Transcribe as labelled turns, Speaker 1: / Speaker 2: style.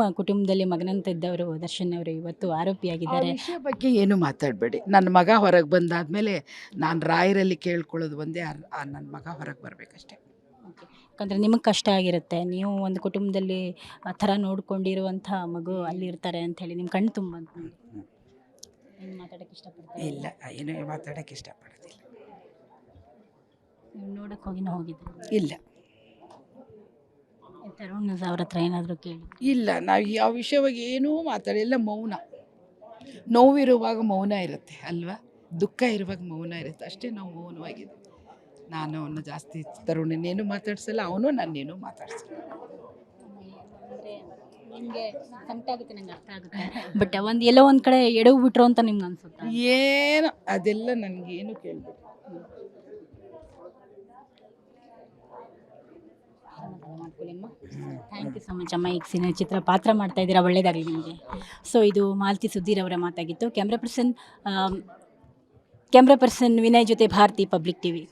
Speaker 1: ನಿಮ್ಮ ಕುಟುಂಬದಲ್ಲಿ ಮಗನಂತ ಇದ್ದವರು ದರ್ಶನ್ ಅವರು ಇವತ್ತು ಆರೋಪಿಯಾಗಿದ್ದಾರೆ.
Speaker 2: ವಿಷಯ ಬಗ್ಗೆ ಏನು ಮಾತಾಡಬೇಡಿ. ನನ್ನ ಮಗ ಹೊರಗೆ ಬಂದಾದ್ಮೇಲೆ ನಾನು ರಾಯರಲ್ಲಿ ಕೇಳ್ಕೊಳ್ಳೋದು ಒಂದೇ ನನ್ನ ಮಗ ಹೊರಗೆ ಬರಬೇಕಷ್ಟೆ.
Speaker 1: ಯಾಕಂದರೆ ನಿಮಗೆ ಕಷ್ಟ ಆಗಿರುತ್ತೆ. ನೀವು ಒಂದು ಕುಟುಂಬದಲ್ಲಿ ಆ ಥರ ನೋಡ್ಕೊಂಡಿರುವಂಥ ಮಗು ಅಲ್ಲಿ ಇರ್ತಾರೆ ಅಂತ ಹೇಳಿ ನಿಮ್ಮ ಕಣ್ಣು ತುಂಬ ಏನು ಮಾತಾಡೋಕ್ಕೆ ಇಷ್ಟಪಡ್ತಾರೆ?
Speaker 2: ಇಲ್ಲ ಏನು ಮಾತಾಡೋಕ್ಕೆ ಇಷ್ಟಪಡೋದಿಲ್ಲ.
Speaker 1: ನೀವು ನೋಡಕ್ಕೆ ಹೋಗಿನ ಹೋಗಿದ್ದೆ.
Speaker 2: ಇಲ್ಲ.
Speaker 1: ತರುಣ್ ಅವ್ರ ಹತ್ರ ಏನಾದರೂ ಕೇಳಿ.
Speaker 2: ಇಲ್ಲ ನಾವು ಯಾವ ವಿಷಯವಾಗಿ ಏನೂ ಮಾತಾಡಿಲ್ಲ ಮೌನ. ನೋವಿರುವಾಗ ಮೌನ ಇರುತ್ತೆ ಅಲ್ವಾ? ದುಃಖ ಇರುವಾಗ ಮೌನ ಇರುತ್ತೆ. ಅಷ್ಟೇ ನಾವು ಮೌನವಾಗಿದೆ ನಾನು ಅವನು ಜಾಸ್ತಿ ತರುಣನೇನು ಮಾತಾಡ್ಸಲ್ಲ ಅವನು ನನ್ನೇನು ಮಾತಾಡ್ಸಲ್ಲ.
Speaker 1: ನಿಮಗೆ ಸಂಕಟ ಆಗುತ್ತೆ ನಂಗೆ ಅರ್ಥ ಆಗುತ್ತೆ. ಬಟ್ ಒಂದು ಎಲ್ಲೋ ಒಂದು ಕಡೆ ಎಡವು ಬಿಟ್ರು ಅಂತ ನಿಮ್ಗೆ ಅನ್ಸುತ್ತೆ?
Speaker 2: ಏನು ಅದೆಲ್ಲ ನನಗೇನು ಕೇಳಬೇಡಿ.
Speaker 1: ಥ್ಯಾಂಕ್ ಯು ಸೊ ಮಚ್ ಅಮ್ಮ. ಈಗ ಸಿನಿಮಾ ಚಿತ್ರ ಪಾತ್ರ ಮಾಡ್ತಾ ಇದ್ದೀರಾ ಒಳ್ಳೇದಾಗಲಿ ನಿಮಗೆ. ಸೊ ಇದು ಮಾಲತಿ ಸುಧೀರ್ ಅವರ ಮಾತಾಗಿತ್ತು camera person camera person Vinay ಜೊತೆ ಭಾರತಿ ಪಬ್ಲಿಕ್ ಟಿವಿ.